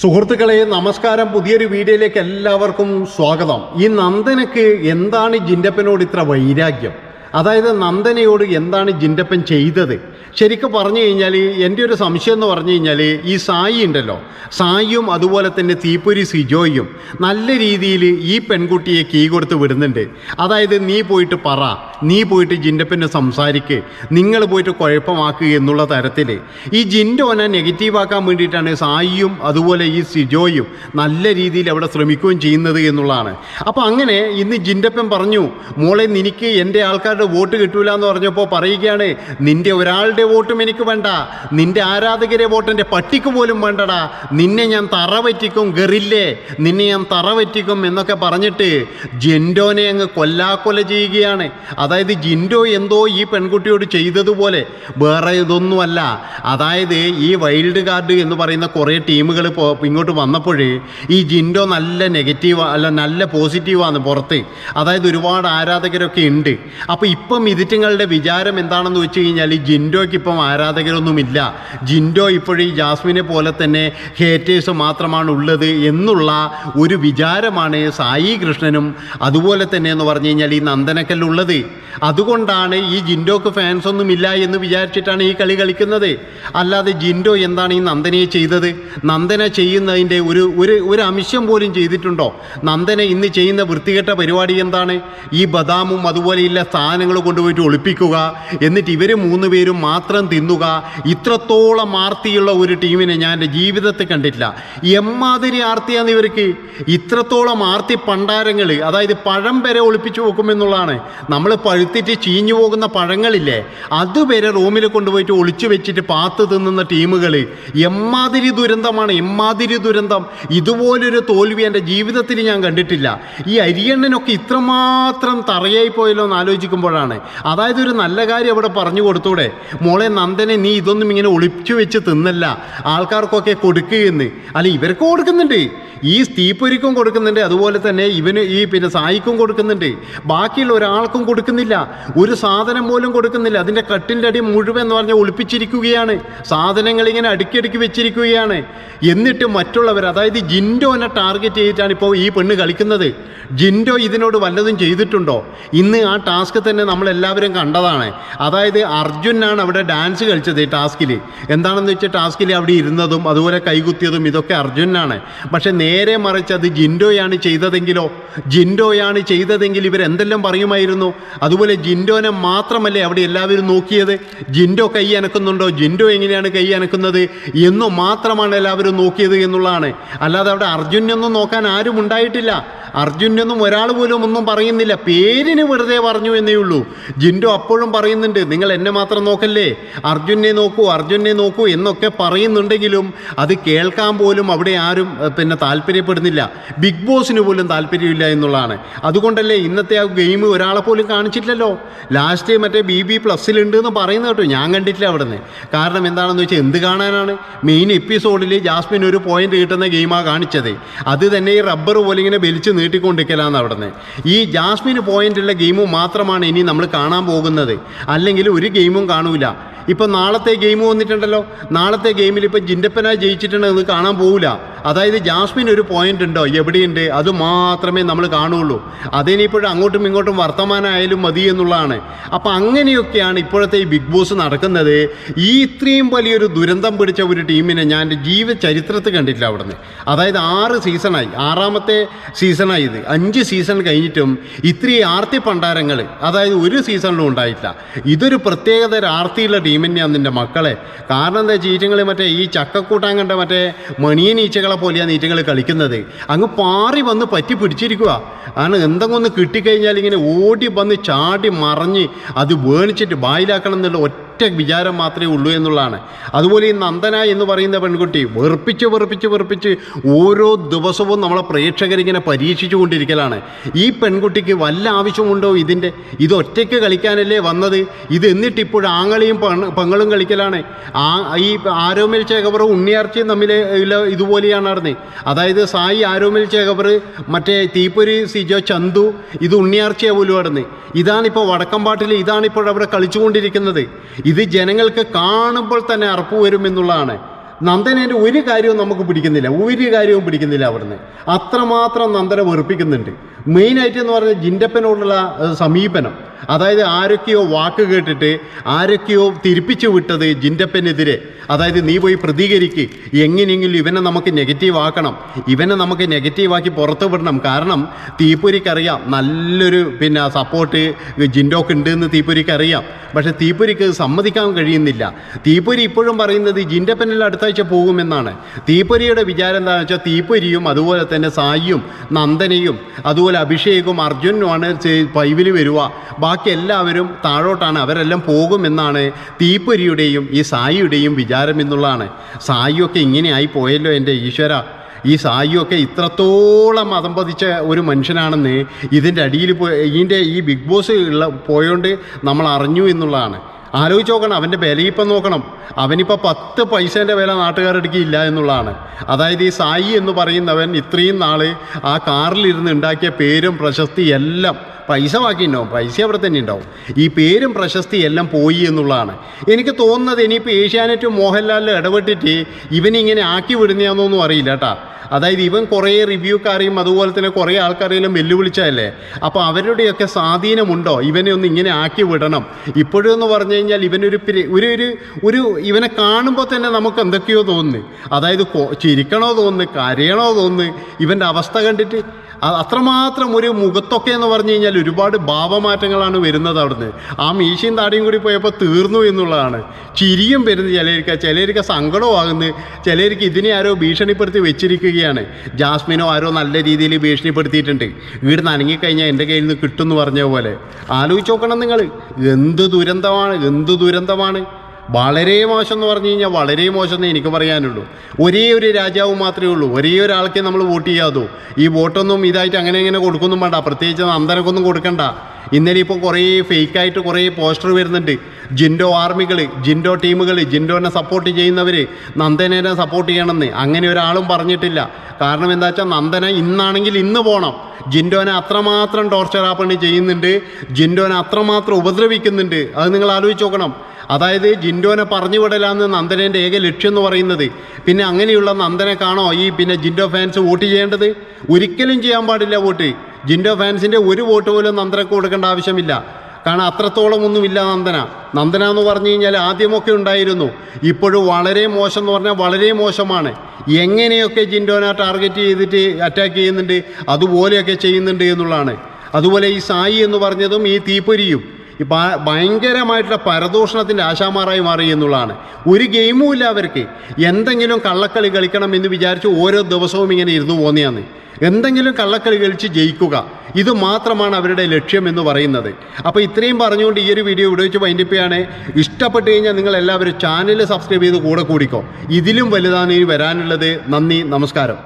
സുഹൃത്തുക്കളെ നമസ്കാരം. പുതിയൊരു വീഡിയോയിലേക്ക് എല്ലാവർക്കും സ്വാഗതം. ഈ നന്ദനക്ക് എന്താണ് ജിൻഡപ്പനോട് ഇത്ര വൈരാഗ്യം? അതായത് നന്ദനയോട് എന്താണ് ജിൻഡപ്പൻ ചെയ്തത്? ശരിക്കും പറഞ്ഞു കഴിഞ്ഞാൽ എന്റെ ഒരു സംശയം എന്ന് പറഞ്ഞു കഴിഞ്ഞാൽ ഈ സായി ഉണ്ടല്ലോ. സായിയും അതുപോലെ തന്നെ തീപ്പൊരി സിജോയും നല്ല രീതിയിൽ ഈ പെൺകുട്ടിയെ കീ കൊടുത്ത് വിടുന്നുണ്ട്. അതായത് നീ പോയിട്ട് പറ നീ പോയിട്ട് ജിൻഡപ്പന് സംസാരിക്ക് നിങ്ങൾ പോയിട്ട് കുഴപ്പമാക്കുക എന്നുള്ള തരത്തിൽ. ഈ ജിന്റോനെ നെഗറ്റീവാക്കാൻ വേണ്ടിയിട്ടാണ് സായിയും അതുപോലെ ഈ സിജോയും നല്ല രീതിയിൽ അവിടെ ശ്രമിക്കുകയും ചെയ്യുന്നത് എന്നുള്ളതാണ്. അപ്പോൾ അങ്ങനെ ഇന്ന് ജിന്റെപ്പൻ പറഞ്ഞു മോളെ നിനക്ക് എന്റെ ആൾക്കാരുടെ വോട്ട് കിട്ടൂല എന്ന് പറഞ്ഞപ്പോൾ പറയുകയാണ് നിന്റെ ഒരാളുടെ വോട്ടും എനിക്ക് വേണ്ട. നിന്റെ ആരാധകരെ വോട്ട് എന്റെ പട്ടിക്ക് പോലും വേണ്ടടാ. നിന്നെ ഞാൻ തറ പറ്റിക്കും ഗറില്ലേ. നിന്നെ ഞാൻ തറ എന്നൊക്കെ പറഞ്ഞിട്ട് ജിൻഡോനെ അങ്ങ് കൊല്ലാക്കൊല ചെയ്യുകയാണ്. അതായത് ജിൻഡോ എന്തോ ഈ പെൺകുട്ടിയോട് ചെയ്തതുപോലെ. വേറെ ഇതൊന്നുമല്ല. അതായത് ഈ വൈൽഡ് കാർഡ് എന്ന് പറയുന്ന കുറേ ടീമുകൾ ഇങ്ങോട്ട് വന്നപ്പോൾ ഈ ജിൻഡോ നല്ല നെഗറ്റീവ് അല്ല നല്ല പോസിറ്റീവാണ് പുറത്ത്. അതായത് ഒരുപാട് ആരാധകരൊക്കെ ഉണ്ട്. അപ്പോൾ ഇപ്പം ഇതിറ്റുങ്ങളുടെ വിചാരം എന്താണെന്ന് വെച്ച് കഴിഞ്ഞാൽ ഈ ജിൻഡോയ്ക്ക് ഇപ്പം ആരാധകരൊന്നുമില്ല. ജിൻഡോ ഇപ്പോഴും ജാസ്മിനെ പോലെ തന്നെ ഹേറ്റേഴ്സ് മാത്രമാണ് ഉള്ളത് എന്നുള്ള ഒരു വിചാരമാണ് സായി കൃഷ്ണനും അതുപോലെ തന്നെ എന്ന് പറഞ്ഞു കഴിഞ്ഞാൽ ഈ നന്ദനക്കല്ലുള്ളത്. അതുകൊണ്ടാണ് ഈ ജിൻഡോക്ക് ഫാൻസ് ഒന്നുമില്ല എന്ന് വിചാരിച്ചിട്ടാണ് ഈ കളി കളിക്കുന്നത്. അല്ലാതെ ജിൻഡോ എന്താണ് ഈ നന്ദനയെ ചെയ്തത്? നന്ദന ചെയ്യുന്നതിന്റെ ഒരു ഒരു ഒരു അംശം പോലും ചെയ്തിട്ടുണ്ടോ? നന്ദന ഇന്ന് ചെയ്യുന്ന വൃത്തികെട്ട പരിപാടി എന്താണ്? ഈ ബദാമും അതുപോലെയുള്ള സാധനങ്ങൾ കൊണ്ടുപോയിട്ട് ഒളിപ്പിക്കുക. എന്നിട്ട് ഇവർ മൂന്ന് പേരും മാത്രം തിന്നുക ഇത്രത്തോളം ആർത്തിയുള്ള ഒരു ടീമിനെ ഞാൻ എന്റെ ജീവിതത്തിൽ കണ്ടിട്ടില്ല. എമ്മാതിരി ആർത്തിയാണ് ഇവർക്ക് ഇത്രത്തോളം ആർത്തി പണ്ടാരങ്ങൾ അതായത് പഴം വരെ ഒളിപ്പിച്ചു വെക്കുമെന്നുള്ളതാണ്. നമ്മൾ പഴുത്തിട്ട് ചീഞ്ഞു പോകുന്ന പഴങ്ങളില്ലേ അതുവരെ റൂമിൽ കൊണ്ടുപോയിട്ട് ഒളിച്ചു വെച്ചിട്ട് പാത്ത് തിന്നുന്ന ടീമുകൾ എമ്മാതിരി ദുരന്തമാണ് എമ്മാതിരി ദുരന്തം. ഇതുപോലൊരു തോൽവി എന്റെ ജീവിതത്തിൽ ഞാൻ കണ്ടിട്ടില്ല. ഈ അരിയണ്ണനൊക്കെ ഇത്രമാത്രം തറയായി പോയല്ലോ എന്ന് ആലോചിക്കുമ്പോഴാണ്. അതായത് ഒരു നല്ല കാര്യം അവിടെ പറഞ്ഞു കൊടുത്തൂടെ? മോളെ നന്ദനെ നീ ഇതൊന്നും ഇങ്ങനെ ഒളിച്ചു വെച്ച് തിന്നല്ല. ആൾക്കാർക്കൊക്കെ കൊടുക്കുകയെന്ന് അല്ല ഇവർക്ക് കൊടുക്കുന്നുണ്ട്. ഈ തീപ്പൊരിക്കും കൊടുക്കുന്നുണ്ട്. അതുപോലെ തന്നെ ഇവന് ഈ പിന്നെ സായിക്കും കൊടുക്കുന്നുണ്ട്. ബാക്കിയുള്ള ഒരാൾക്കും കൊടുക്കുന്നില്ല. ഒരു സാധനം പോലും കൊടുക്കുന്നില്ല. അതിന്റെ കട്ടിന്റെ അടി മുഴുവൻ എന്ന് പറഞ്ഞാൽ ഒളിപ്പിച്ചിരിക്കുകയാണ്. സാധനങ്ങൾ ഇങ്ങനെ അടുക്കിയടുക്കി വെച്ചിരിക്കുകയാണ്. എന്നിട്ട് മറ്റുള്ളവർ അതായത് ജിൻഡോനെ ടാർഗറ്റ് ചെയ്തിട്ടാണ് ഇപ്പോൾ ഈ പെണ്ണ് കളിക്കുന്നത്. ജിൻഡോ ഇതിനോട് വല്ലതും ചെയ്തിട്ടുണ്ടോ? ഇന്ന് ആ ടാസ്ക് തന്നെ നമ്മൾ എല്ലാവരും കണ്ടതാണ്. അതായത് അർജുനാണ് അവിടെ ഡാൻസ് കളിച്ചത് ടാസ്കിൽ എന്താണെന്ന് വെച്ചാൽ ടാസ്കിൽ അവിടെ ഇരുന്നതും അതുപോലെ കൈകുത്തിയതും ഇതൊക്കെ അർജുനാണ് പക്ഷെ നേരെ മറിച്ച് അത് ജിൻഡോയാണ് ചെയ്തതെങ്കിലോ? ജിൻഡോയാണ് ചെയ്തതെങ്കിൽ ഇവരെന്തെല്ലാം പറയുമായിരുന്നു? അതുപോലെ ജിൻഡോനെ മാത്രമല്ലേ അവിടെ എല്ലാവരും നോക്കിയത്? ജിൻഡോ കൈ അനക്കുന്നുണ്ടോ? ജിൻഡോ എങ്ങനെയാണ് കൈ അനക്കുന്നത് എന്നു മാത്രമാണ് എല്ലാവരും നോക്കിയത് എന്നുള്ളതാണ്. അല്ലാതെ അവിടെ അർജുനൊന്നും നോക്കാൻ ആരും ഉണ്ടായിട്ടില്ല. അർജുനൊന്നും ഒരാൾ പോലും ഒന്നും പറയുന്നില്ല. പേരിന് വെറുതെ പറഞ്ഞു എന്നേ ഉള്ളൂ. ജിൻഡോ അപ്പോഴും പറയുന്നുണ്ട് നിങ്ങൾ എന്നെ മാത്രം നോക്കല്ലേ? അർജുനെ നോക്കൂ അർജുനെ നോക്കൂ എന്നൊക്കെ പറയുന്നുണ്ടെങ്കിലും അത് കേൾക്കാൻ പോലും അവിടെ ആരും പിന്നെ താല്പര്യപ്പെടുന്നില്ല. ബിഗ് ബോസിന് പോലും താല്പര്യമില്ല എന്നുള്ളതാണ്. അതുകൊണ്ടല്ലേ ഇന്നത്തെ ആ ഗെയിം ഒരാളെ പോലും കാണിച്ചിട്ടില്ലല്ലോ? ലാസ്റ്റ് മറ്റേ ബി ബി പ്ലസ്സിലുണ്ട് എന്ന് പറയുന്നത് കേട്ടോ ഞാൻ കണ്ടിട്ടില്ല അവിടെ നിന്ന് കാരണം എന്താണെന്ന് വെച്ചാൽ എന്ത് കാണാനാണ്? മെയിൻ എപ്പിസോഡിൽ ജാസ്മിൻ ഒരു പോയിന്റ് കിട്ടുന്ന ഗെയിമാണ് കാണിച്ചത്. അത് തന്നെ ഈ റബ്ബർ പോലെ ഇങ്ങനെ വലിച്ച് നീട്ടിക്കൊണ്ടിരിക്കലാന്ന് അവിടെ നിന്ന് ഈ ജാസ്മിന് പോയിന്റുള്ള ഗെയിം മാത്രമാണ് ഇനി നമ്മൾ കാണാൻ പോകുന്നത്. അല്ലെങ്കിൽ ഒരു ഗെയിമും കാണൂല. ഇപ്പം നാളത്തെ ഗെയിം വന്നിട്ടുണ്ടല്ലോ. നാളത്തെ ഗെയിമിൽ ഇപ്പം ജിൻഡപ്പന ജയിച്ചിട്ടുണ്ടെന്ന് കാണാൻ പോകില്ല അതായത് ജാസ്മിൻ ഒരു പോയിന്റ് ഉണ്ടോ? എവിടെയുണ്ട്? അത് മാത്രമേ നമ്മൾ കാണുള്ളൂ. അതിനിപ്പോഴും അങ്ങോട്ടും ഇങ്ങോട്ടും വർത്തമാനമായാലും മതി എന്നുള്ളതാണ്. അപ്പം അങ്ങനെയൊക്കെയാണ് ഇപ്പോഴത്തെ ഈ ബിഗ് ബോസ് നടക്കുന്നത്. ഈ ഇത്രയും വലിയൊരു ദുരന്തം പിടിച്ച ഒരു ടീമിനെ ഞാൻ എന്റെ ജീവ കണ്ടിട്ടില്ല അവിടുന്ന്. അതായത് ആറ് സീസണായി ആറാമത്തെ സീസണായി ഇത്. അഞ്ച് സീസൺ കഴിഞ്ഞിട്ടും ഇത്രയും ആർത്തി പണ്ടാരങ്ങൾ അതായത് ഒരു സീസണിലും ഉണ്ടായിട്ടില്ല. ഇതൊരു പ്രത്യേകതര ആർത്തിയുള്ള ടീമിനെയാണ് നിന്റെ മക്കളെ. കാരണം എന്താ ചീറ്റങ്ങൾ മറ്റേ ഈ ചക്കക്കൂട്ടാൻ കണ്ട മറ്റേ മണിയൻ പോലെയാണ് നീറ്റങ്ങൾ കളിക്കുന്നത്. അങ്ങ് പാറി വന്ന് പറ്റി പിടിച്ചിരിക്കുക ആണ് എന്തെങ്കിലും ഒന്ന് കിട്ടിക്കഴിഞ്ഞാൽ ഇങ്ങനെ ഓടി വന്ന് ചാടി മറിഞ്ഞ് അത് വേണിച്ചിട്ട് ബായിലാക്കണം എന്നുള്ള ഒറ്റ വിചാരം മാത്രമേ ഉള്ളൂ എന്നുള്ളതാണ്. അതുപോലെ ഈ നന്ദന എന്ന് പറയുന്ന പെൺകുട്ടി വെറുപ്പിച്ച് വെറുപ്പിച്ച് വെറുപ്പിച്ച് ഓരോ ദിവസവും നമ്മളെ പ്രേക്ഷകരിങ്ങനെ പരീക്ഷിച്ചു കൊണ്ടിരിക്കലാണ്. ഈ പെൺകുട്ടിക്ക് വല്ല ആവശ്യമുണ്ടോ ഇതിന്റെ? ഇത് ഒറ്റയ്ക്ക് കളിക്കാനല്ലേ വന്നത്? ഇത് എന്നിട്ട് ഇപ്പോൾ ആങ്ങളെയും പെങ്ങളും കളിക്കലാണ്. ആ ഈ ആരോമൽ ചേകവറും ഉണ്ണിയാർച്ചയും തമ്മിൽ ഇതുപോലെയാണ് നടന്നത് അതായത് സായി ആരോമൽ ചേകവർ മറ്റേ തീപ്പൊരി സിജോ ചന്തു ഇത് ഉണ്ണിയാർച്ചയെ പോലും നടന്നത് ഇതാണിപ്പോൾ വടക്കമ്പാട്ടിൽ ഇതാണിപ്പോൾ അവിടെ കളിച്ചുകൊണ്ടിരിക്കുന്നത്. ഇത് ജനങ്ങൾക്ക് കാണുമ്പോൾ തന്നെ അറപ്പ് വരും എന്നുള്ളതാണ്. നന്ദനേന്റെ ഒരു കാര്യവും നമുക്ക് പിടിക്കുന്നില്ല. ഒരു കാര്യവും പിടിക്കുന്നില്ല അവിടുന്ന്. അത്രമാത്രം നന്ദനെ വെറുപ്പിക്കുന്നുണ്ട്. മെയിനായിട്ട് എന്ന് പറഞ്ഞാൽ ജിൻഡപ്പനോടുള്ള സമീപനം. അതായത് ആരൊക്കെയോ വാക്ക് കേട്ടിട്ട് ആരൊക്കെയോ തിരിപ്പിച്ചു വിട്ടത് ജിൻഡപ്പനെതിരെ. അതായത് നീ പോയി പ്രതികരിക്ക്. എങ്ങനെയെങ്കിലും ഇവനെ നമുക്ക് നെഗറ്റീവ് ആക്കണം. ഇവനെ നമുക്ക് നെഗറ്റീവാക്കി പുറത്തു വിടണം. കാരണം തീപ്പൊരിക്കറിയാം. നല്ലൊരു പിന്നെ സപ്പോർട്ട് ജിൻഡോക്ക് ഉണ്ട് എന്ന് തീപ്പൊരിക്കറിയാം. പക്ഷെ തീപ്പൊരിക്ക് സമ്മതിക്കാൻ കഴിയുന്നില്ല. തീപ്പൊരി ഇപ്പോഴും പറയുന്നത് ജിൻഡപ്പനിൽ അടുത്താഴ്ച പോകുമെന്നാണ്. തീപ്പൊരിയുടെ വിചാരം എന്താണെന്ന് വെച്ചാൽ തീപ്പൊരിയും അതുപോലെ തന്നെ സായിയും നന്ദനയും അതുപോലെ അഭിഷേകും അർജുനുമാണ് പൈവിൽ വരിക. ബാക്കി എല്ലാവരും താഴോട്ടാണ്. അവരെല്ലാം പോകുമെന്നാണ് തീപ്പൊരിയുടെയും ഈ സായിയുടെയും വിചാരം. എന്നുള്ളതാണ് സായിയൊക്കെ ഇങ്ങനെയായി പോയല്ലോ എന്റെ ഈശ്വര. ഈ സായിയൊക്കെ ഇത്രത്തോളം മതം പതിച്ച ഒരു മനുഷ്യനാണെന്ന് ഇതിന്റെ അടിയിൽ പോയി ഇതിന്റെ ഈ ബിഗ് ബോസ് ഉള്ള പോയോണ്ട് നമ്മൾ അറിഞ്ഞു എന്നുള്ളതാണ്. ആലോചിച്ച് നോക്കണം അവന്റെ വിലയിപ്പം നോക്കണം. അവനിപ്പോൾ പത്ത് പൈസേന്റെ വില നാട്ടുകാരെടുക്കില്ല എന്നുള്ളതാണ്. അതായത് ഈ സായി എന്ന് പറയുന്നവൻ ഇത്രയും നാൾ ആ കാറിലിരുന്ന് ഉണ്ടാക്കിയ പേരും പ്രശസ്തി എല്ലാം പൈസ ബാക്കിയുണ്ടാവും പൈസ അവിടെ തന്നെ ഉണ്ടാവും. ഈ പേരും പ്രശസ്തി എല്ലാം പോയി എന്നുള്ളതാണ്. എനിക്ക് തോന്നുന്നത് ഇനിയിപ്പോൾ ഏഷ്യാനെറ്റും മോഹൻലാലിലും ഇടപെട്ടിട്ട് ഇവനിങ്ങനെ ആക്കി വിടുന്നതാണെന്നൊന്നും അറിയില്ല കേട്ടാ. അതായത് ഇവൻ കുറേ റിവ്യൂക്കാരെയും അതുപോലെ തന്നെ കുറേ ആൾക്കാരെയും വെല്ലുവിളിച്ചതല്ലേ? അപ്പോൾ അവരുടെയൊക്കെ സ്വാധീനമുണ്ടോ? ഇവനെ ഒന്ന് ഇങ്ങനെ ആക്കി വിടണം. ഇപ്പോഴും എന്ന് പറഞ്ഞു കഴിഞ്ഞാൽ ഇവനൊരു ഒരു ഒരു ഒരു ഇവനെ കാണുമ്പോൾ തന്നെ നമുക്ക് എന്തൊക്കെയോ തോന്നുന്നു. അതായത് ചിരിക്കണോ തോന്നുന്നു കരയണോ തോന്നുന്നു. ഇവന്റെ അവസ്ഥ കണ്ടിട്ട് അത്രമാത്രം ഒരു മുഖത്തൊക്കെ എന്ന് പറഞ്ഞു കഴിഞ്ഞാൽ ഒരുപാട് ഭാവമാറ്റങ്ങളാണ് വരുന്നത് അവിടുന്ന്. ആ മീശയും താടിയും കൂടി പോയപ്പോൾ തീർന്നു എന്നുള്ളതാണ്. ചിരിയും വരുന്നത് ചിലർക്ക് ചിലർക്ക് സങ്കടമാകുന്നത് ചിലർക്ക് ഇതിനെ ആരോ ഭീഷണിപ്പെടുത്തി വെച്ചിരിക്കുകയാണ്. ജാസ്മിനോ ആരോ നല്ല രീതിയിൽ ഭീഷണിപ്പെടുത്തിയിട്ടുണ്ട്. വീട് നനങ്ങിക്കഴിഞ്ഞാൽ എന്റെ കയ്യിൽ നിന്ന് കിട്ടുമെന്ന് പറഞ്ഞ പോലെ. ആലോചിച്ച് നോക്കണം നിങ്ങൾ. എന്ത് ദുരന്തമാണ് എന്ത് ദുരന്തമാണ്? വളരെ മോശം എന്ന് പറഞ്ഞു കഴിഞ്ഞാൽ വളരെ മോശം എന്നേ എനിക്ക് പറയാനുള്ളൂ. ഒരേ ഒരു രാജാവ് മാത്രമേ ഉള്ളൂ. ഒരേ ഒരാൾക്കേ നമ്മൾ വോട്ട് ചെയ്യാതോ. ഈ വോട്ടൊന്നും ഇതായിട്ട് അങ്ങനെ ഇങ്ങനെ കൊടുക്കൊന്നും വേണ്ട. പ്രത്യേകിച്ച് നന്ദനക്കൊന്നും കൊടുക്കണ്ട. ഇന്നലെ ഇപ്പോൾ കുറേ ഫേക്കായിട്ട് കുറേ പോസ്റ്റർ വരുന്നുണ്ട്. ജിൻഡോ ആർമികൾ ജിൻഡോ ടീമുകൾ ജിൻഡോനെ സപ്പോർട്ട് ചെയ്യുന്നവർ നന്ദനെ സപ്പോർട്ട് ചെയ്യണമെന്ന് അങ്ങനെ ഒരാളും പറഞ്ഞിട്ടില്ല. കാരണം എന്താ വെച്ചാൽ നന്ദന ഇന്നാണെങ്കിൽ ഇന്ന് പോകണം ജിൻഡോനെ അത്രമാത്രം ടോർച്ചർ ആപ്പണി ചെയ്യുന്നുണ്ട്. ജിൻഡോനെ അത്രമാത്രം ഉപദ്രവിക്കുന്നുണ്ട്. അത് നിങ്ങൾ ആലോചിച്ച് നോക്കണം. അതായത് ജിൻഡോനെ പറഞ്ഞു വിടലാന്ന് നന്ദനേന്റെ ഏക ലക്ഷ്യം എന്ന് പറയുന്നത്. പിന്നെ അങ്ങനെയുള്ള നന്ദനെ കാണോ ഈ പിന്നെ ജിൻഡോ ഫാൻസ് വോട്ട് ചെയ്യേണ്ടത്? ഒരിക്കലും ചെയ്യാൻ പാടില്ല വോട്ട്. ജിൻഡോ ഫാൻസിന്റെ ഒരു വോട്ട് പോലും നന്ദനക്ക് കൊടുക്കേണ്ട ആവശ്യമില്ല. കാരണം അത്രത്തോളം ഒന്നുമില്ല നന്ദന. നന്ദന എന്ന് പറഞ്ഞു കഴിഞ്ഞാൽ ആദ്യമൊക്കെ ഉണ്ടായിരുന്നു. ഇപ്പോഴും വളരെ മോശം എന്ന് പറഞ്ഞാൽ വളരെ മോശമാണ്. എങ്ങനെയൊക്കെ ജിൻഡോനെ ടാർഗറ്റ് ചെയ്തിട്ട് അറ്റാക്ക് ചെയ്യുന്നുണ്ട് അതുപോലെയൊക്കെ ചെയ്യുന്നുണ്ട് എന്നുള്ളതാണ്. അതുപോലെ ഈ സായി എന്ന് പറഞ്ഞതും ഈ തീപ്പൊരിയും. ഭയങ്കരമായിട്ടുള്ള പരദൂഷണത്തിന്റെ ആശാമാറായി മാറി എന്നുള്ളതാണ്. ഒരു ഗെയിമും ഇല്ല അവർക്ക്. എന്തെങ്കിലും കള്ളക്കളി കളിക്കണം എന്ന് വിചാരിച്ച് ഓരോ ദിവസവും ഇങ്ങനെ ഇരുന്നു പോന്നെയാണ്. എന്തെങ്കിലും കള്ളക്കളി കളിച്ച് ജയിക്കുക ഇത് മാത്രമാണ് അവരുടെ ലക്ഷ്യം എന്ന് പറയുന്നത്. അപ്പോൾ ഇത്രയും പറഞ്ഞുകൊണ്ട് ഈ ഒരു വീഡിയോ ഇവിടെ വെച്ച് വൈൻഡിപ്പിയാണ് ഇഷ്ടപ്പെട്ട് കഴിഞ്ഞാൽ നിങ്ങൾ എല്ലാവരും ചാനൽ സബ്സ്ക്രൈബ് ചെയ്ത് കൂടെ കൂടിക്കോ. ഇതിലും വലുതാണ് ഇനി വരാനുള്ളത്. നന്ദി നമസ്കാരം.